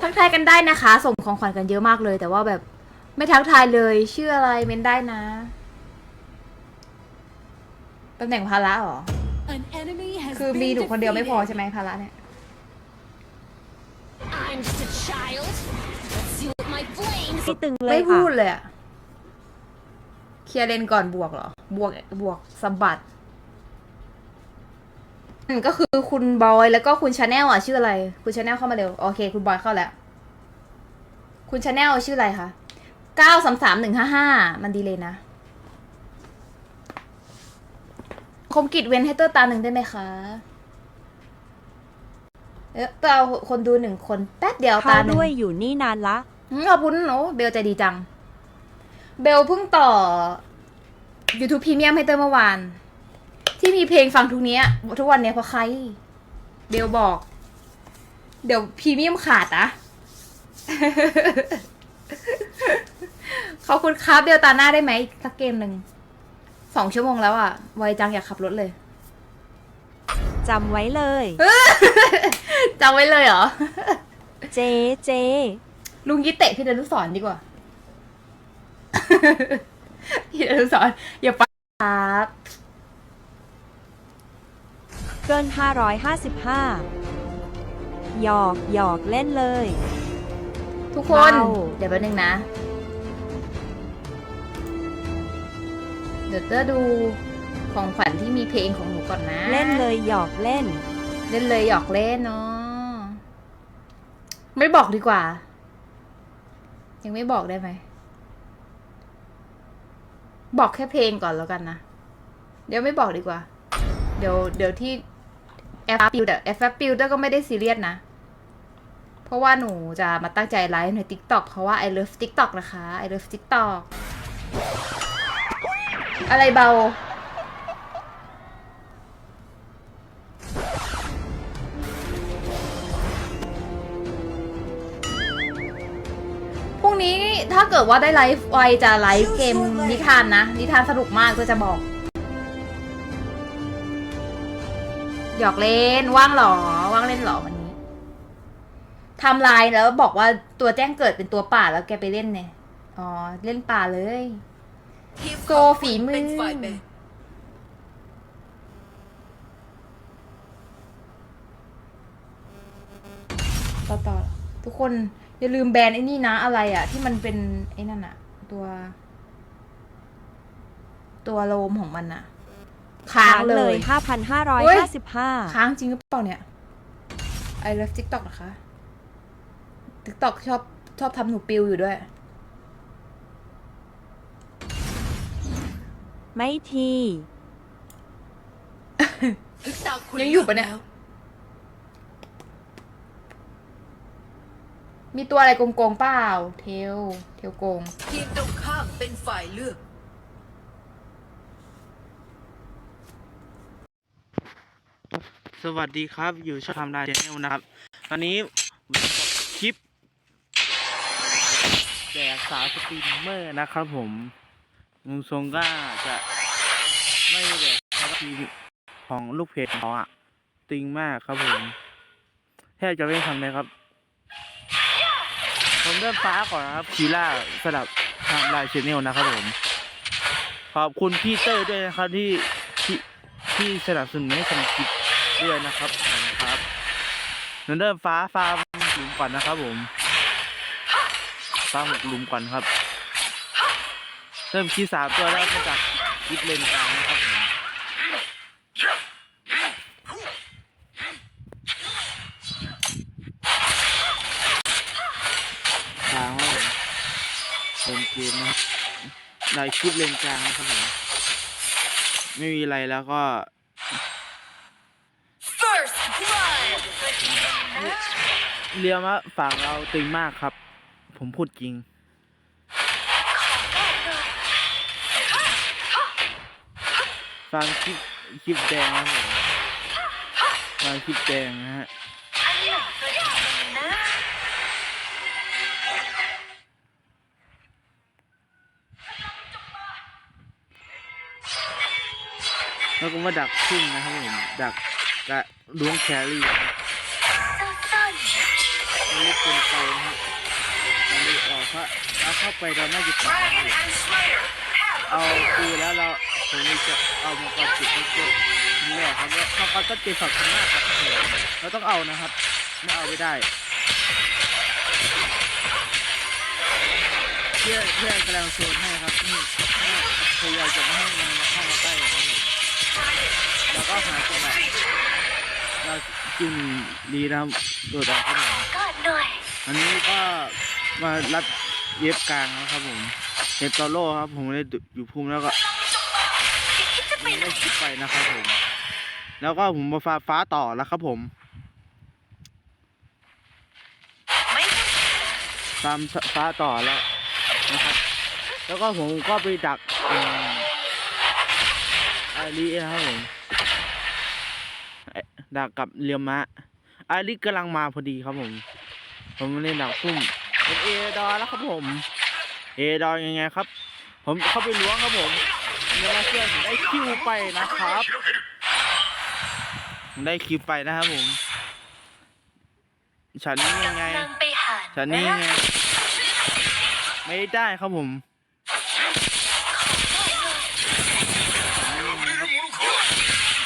ทักทายกันได้นะคะ ส่งของขวัญกันเยอะมากเลย แต่ว่าแบบไม่ทักทายเลยชื่ออะไรเมนได้นะตำแหน่งภาระเหรอ An enemy has คือมี been หนูคนเดียวไม่พอ defeated. ใช่ไหมภาระเนี่ย I'm just a child. Let's see what my flames ไม่ตึงเลไม่ยพูค่ะดเลยอะเคลียร์เลนก่อนบวกเหรอ บวกบวกสะบัดอืม ก็คือคุณบอยแล้วก็คุณชาแนลอะชื่ออะไร คุณชาแนลเข้ามาเร็วโอเค คุณบอยเข้าแล้ว คุณชาแนลชื่ออะไรคะเก้าสามสามหนึ่งห้าห้ามันดีเลยนะ คมกิจเว้นให้เตอร์ตาหนึ่งได้ไหมคะ เออเตอร์เอาคนดูหนึ่งคนแป๊บเดียวเข้าตาหนึ่งด้วยอยู่นี่นานละ อืมขอบคุณโอ้เบลใจดีจัง เบลเพิ่งต่อ YouTube Premium ให้เตอร์เมื่อวาน ที่มีเพลงฟังทุกเนี้ยทุกวันเนี้ยเพราะใคร เบลบอก เดี๋ยวพรีเมียมขาดนะขอบคุณครับเบลตาหน้าได้ไหมสักเกมหนึ่งสองชั่วโมงแล้วอะไวจังอยากขับรถเลยจำไว้เลยจำไว้เลยเหรอ เจเจ ลุงยี่เตะพี่เดนุสอนดีกว่าพี่เดนุสอนอย่าไปครับ เกิน 555 หยอกหยอกเล่นเลย ทุกคนเบาเดี๋ยวแป๊บนึงนะ เดี๋ยวเตอร์ดูของขวัญที่มีเพลงของหนูก่อนนะเล่นเลยหยอกเล่น เล่นเลยหยอกเล่นเนาะไม่บอกดีกว่า ยังไม่บอกได้ไหม บอกแค่เพลงก่อนแล้วกันนะ เดี๋ยวไม่บอกดีกว่า เดี๋ยวเดี๋ยวที่ แอฟปิวแต่แอฟปิวเตอร์ก็ไม่ได้ซีเรียสนะ เพราะว่าหนูจะมาตั้งใจไลฟ์ใน TikTok เพราะว่า I love TikTok นะคะ I love TikTok อะไรเบา พรุ่งนี้ถ้าเกิดว่าได้ไลฟ์ไวจะไลฟ์เกมนิทานนะ นิทานสนุกมากก็จะบอก หยอกเล่นว่างเหรอ ว่างเล่นเหรอวันนี้ทำลายแล้วบอกว่าตัวแจ้งเกิดเป็นตัวป่าแล้วแกไปเล่นเนี่ยอ๋อ เล่นป่าเลยโซฝีมือต่อต่อทุกคนอย่าลืมแบรนด์ไอ้นี่นะอะไรอะที่มันเป็นไอ้นั่นอะตัว ตัวโลมของมันอะ ค้างเลย 5,555 ค้างจริงหรือเปล่าเนี่ย I love TikTok นะคะ TikTok ชอบชอบทำหนูปิวอยู่ด้วย ไม่ทียังอยู่ปะเนี่ย มีตัวอะไรโกงๆเปล่า เทล เทลโกง ทีมตรงข้ามเป็นฝ่ายเลือก สวัสดีครับ อยู่ช่องทำลายชแนลนะครับ ตอนนี้ผมจะคลิปแดกสาวสตรีมเมอร์นะครับผมมุงทรงก็จะไม่แดกทีของลูกเพจของเขาอะติงมากครับผมแทบจะไม่ทำเลยครับ ผมเริ่มฟ้าก่อนนะครับคีล่าสลับทำลายชแนลนะครับผม ขอบคุณพี่เตอร์ด้วยนะครับที่ที่ที่สนับสนุนให้ทำคลิป ด้วยนะครับครับเริ่มฟ้าฟ้าหลุมก่อนนะครับผมฟ้าหกหลุมก่อนครับ เริ่มคีสามตัวแล้วมาจากยิปเลนกลางนะครับผมกลางครับผมเล่นเกมนะครับในคลิปเลนกลางนะครับผมไม่มีอะไรแล้วก็ เรียกว่าฝั่งเราตึงมากครับ ผมพูดจริง ฟังคลิปคลิปแดงนะผมฟังคลิปแดงนะฮะแล้วก็มาดักขึ้นนะครับผมดักกะล้วงแครี่ อันลึกเกินไปนะฮะมันลึกออกเพราะเราเข้าไปเราน่าจะตายนะครับเอาปืนแล้วเราผมนี่จะเอามังกรจิตให้เกิดแรกครับแล้วมังกรต้นเกมสองชั้นมาครับเราต้องเอานะครับไม่เอาไม่ได้เพื่อเพื่อกำลังโซนให้ครับนี่พยายามจะไม่ให้มันเข้ามาใกล้ครับแล้วก็หาจังหวะเราจึงดีนะโดดออกครั บผมอันนี้ก็มารับเย็บกลางนะครับผมเย็บตอโล่ครับ ผมเลยอยู่ภูมิแล้วก็ไม่ได้คิดไปนะครับผม แล้วก็ผมมาฟ้าฟ้าต่อแล้วครับผมตามฟ้าต่อแล้วนะครับแล้วก็ผมก็ไปดักเอ่ออาลีนะครับผมเอ่อดักกับเรียมะอาลีกำลังมาพอดีครับผม ผมเล่นดักซุ่มเป็นเอดอแล้วครับผมเอดอยังไงครับ ผมเข้าไปล้วงครับผมเนื้อเชื่อผมได้คิวไปนะครับผมได้คิวไปนะครับผมฉันนี่ยังไงฉันนี่ยังไงไม่ได้ครับผม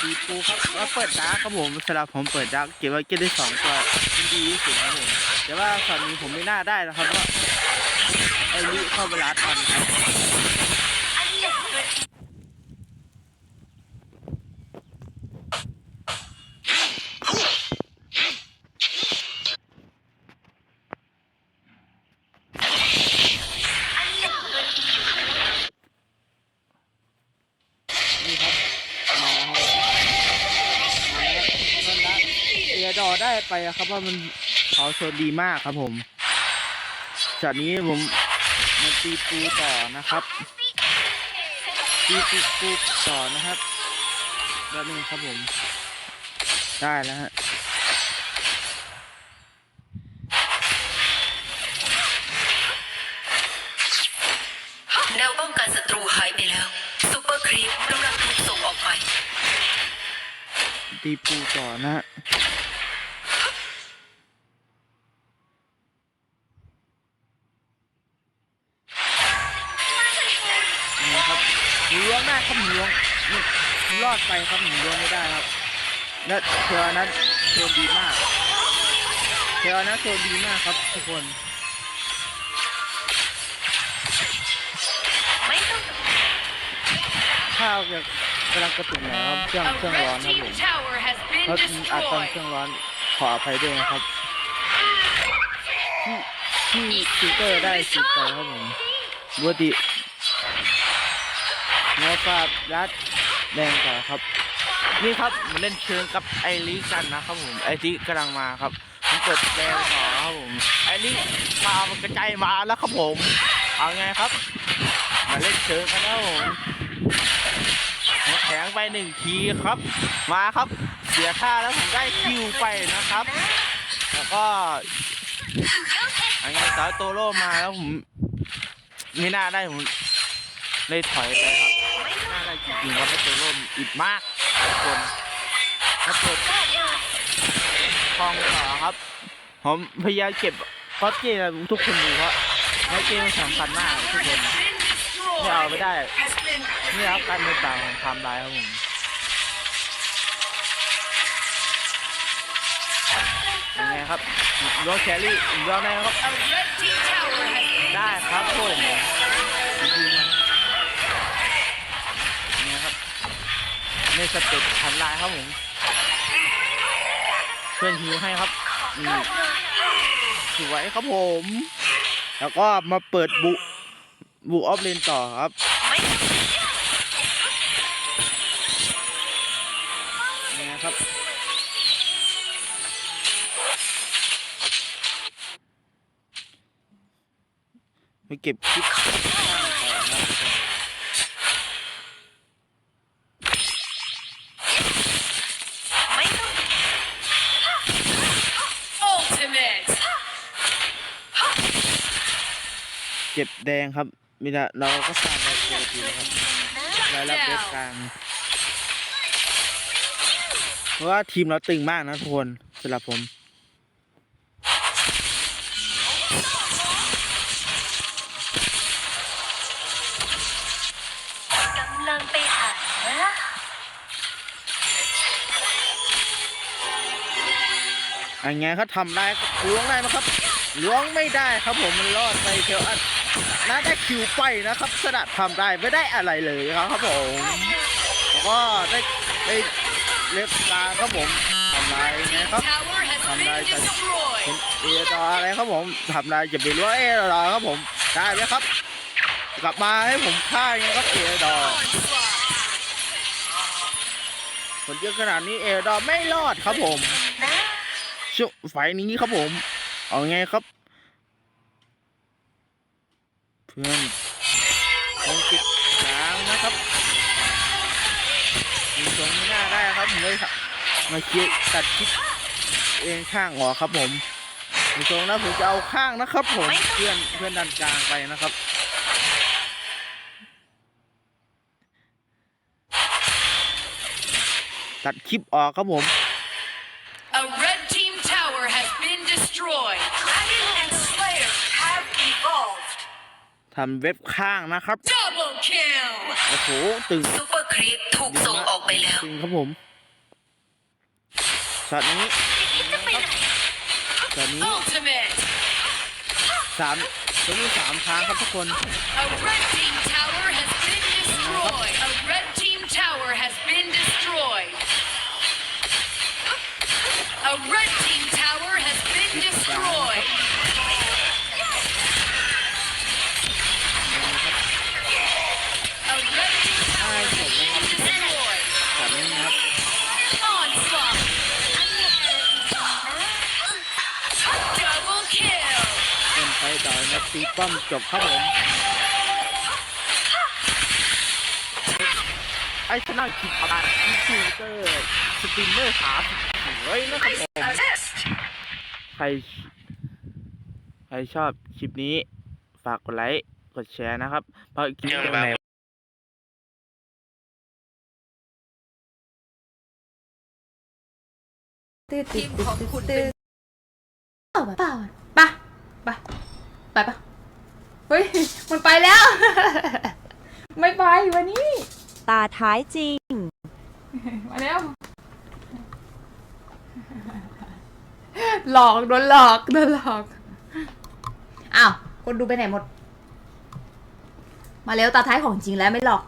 ตีปูครับแล้วเปิดดาร์กครับผมสำหรับผมเปิดดาร์กเก็บไว้เก็บได้สองตัวที่ดีที่สุดครับผม แต่ว่าฝั่งนี้ผมไม่น่าได้นะครับเพราะไอ้ลิเข้าเวลาทันครับนี่ครับมาแล้วครับมาแล้วนะเอดอได้ไปอะครับเพรามัน เขาโซนดีมากครับผมจากนี้ผมมาตีปูต่อนะครับตีปูปูต่อนะครับแล้วนึงครับผม ได้แล้วฮะแนวป้องกันศัตรูหายไปแล้วซูเปอร์ครีปกำลังถูกส่งออกไปตีปูต่อนะฮะ ล้วงได้ครับหนูล้วงนี่รอดไปครับหนูล้วงไม่ได้ครับและเทวานั้นโชนดีมากเทวานั้นโชนดีมากครับทุกคนข้าวจะกำลังกระตุกหน่อยครับเครื่องเครื่องร้อนครับผมเพราะอัดตอนเครื่องร้อนขออภัยด้วยนะครับที่ที่ซิเตอร์ได้สิบไปครับผมปกติ เนื้อฟาดรัดแดงต่อครับ นี่ครับมาเล่นเชิงกับไอริกันนะครับผมไอริกำลังมาครับผมเปิดแดงต่อครับผมไอริพามันกระจายมาแล้วครับผมเอาไงครับมาเล่นเชิงกันแล้วผมแข็งไปหนึ่งทีครับ มาครับ เสียท่าแล้วผมได้คิวไปนะครับ แล้วก็อันนี้สาวโตโร่มาแล้วผมไม่น่าได้ผมเลยถอยไปครับ ริงๆครับเพราะโตโร่อิดมากทุกคนถ้าเปิดทองต่อครับ ผมพยายามเก็บเพราะเกมทุกคนดูเพราะเพราะเกมมันสำคัญมากทุกคนไม่เอาไม่ได้นี่ครับการเดินต่างของไทม์ไลน์ครับผมยังไงครับรถแครี่รอไหนครับ ได้ครับผม ในสเต็ปไทม์ไลน์ครับผมเพื่อนฮิวให้ครับนี่สวยครับผม แล้วก็มาเปิดบุบุออฟเลนต่อครับนี่นะครับไปเก็บคลิปต่อนะครับ เก็บ แดงครับมีละเราก็สร้างเราโปรตีนะครับรายรับเว็บกลางเพราะว่าทีมเราตึงมากนะทุกคนสำหรับผมกำลังไปหาอันไงเขาทำได้ครับล้วงได้ไหมครับล้วงไม่ได้ครับผมมันรอดไปเทลอัน น่าได้คิวไปนะครับสลัดทำได้ไม่ได้อะไรเลยครับครับผมแล้วก็ได้ได้เล็บตาครับผมทำลายไงครับ Tower has Come been on, guys. destroyed. เป็นเอดออะไรครับผมทำลายจะเป็นว่าเอดอครับผมได้ไหมครับ กลับมาให้ผมฆ่าไงครับเอดอ Onslaught. ผลเยอะขนาดนี้เอดอไม่รอดครับผมช่วงไฟนี้ครับผม เอาไงครับ เพื่อนคงติดกลางนะครับมีตรงนี้หน้าได้ครับผมเลยครับมาเคลียร์ตัดคลิปเองข้างออกครับผมมีตรงนะผมจะเอาข้างนะครับผมเพื่อนเพื่อนดันกลางไปนะครับตัดคลิปออกครับผม ทำเว็บข้างนะครับ Double kill. โอ้โหตึงซูเปอร์ครีปถูกส่งออกไปแล้วตึงครับผมช็อตนี้ช็อตนี้ Ultimate. สามช็อตนี้สามทางครับทุกคน ต่อนะตีป้อมจบครับผมไอ้ชนะคิดอะไรคิวเตอร์สตรีมเมอร์สามเฮ้ยนะครับผมใครใครชอบคลิปนี้ ฝากกดไลค์ กดแชร์นะครับ เพราะคลิปนี้ตืดตืดตืดตืดตืดเปล่าเปล่าปะไป ไปปะเฮ้ย มันไปแล้ว ไม่ไปวันนี้ ตาท้ายจริง มาแล้ว หลอกโดนหลอกโดนหลอก อ้าว คนดูไปไหนหมด มาเร็วตาท้ายของจริงแล้วไม่หลอก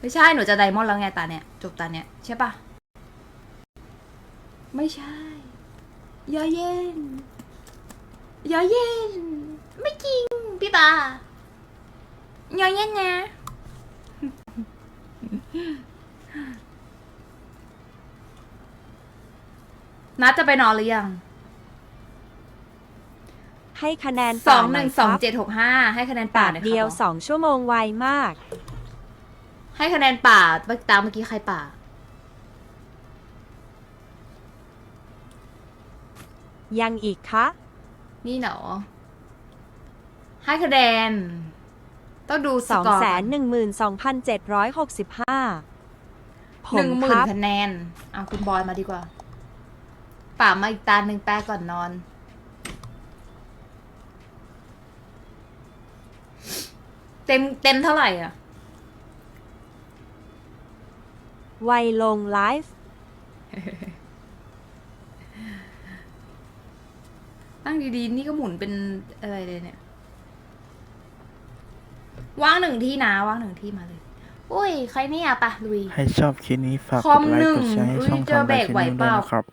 ไม่ใช่หนูจะไดมอนด์แล้วไงตาเนี่ยจบตาเนี่ยใช่ปะไม่ใช่ยาเย็น ยาเย็น ไม่จริง พี่ตายาเย็นนะนัดจะไปนอนหรือยังให้คะแนนสป่าองหน่นึ่ยงคสองรับเจ็ดหกห้าให้คะแนนป่าปาหน่อยเดียวครับสองชั่วโมงไวมาก ให้คะแนนป่าตามเมื่อกี้ใครป่า ยังอีกคะ นี่เหนอให้คะแนนต้องดูสสองกอร์แสนหนึ่งหมื่นสองพันเจ็ดร้อยหกสิบห้าผหนึ่มงหคมื่นรับคะแนนเอาคุณบอยมาดีกว่า ป่ามาอีกตาหนึ่งแปลก่อนนอน เต็มเต็มเท่าไหร่อะ ไวลงไลฟ์ ตั้ง ดีๆ นี่ก็หมุนเป็นอะไรเลยเนี่ย ว่างหนึ่งที่นะว่างหนึ่งที่มาเลย อุ้ย ใครเนี่ยปะลุยใครชอบคลิปนี้ฝากคอกมดไลหนึ่ค์งกดแชร์ให้อุ๊ยช่องเจอทำแบได้กชไหวแนลเปด้วยล่า นะครับ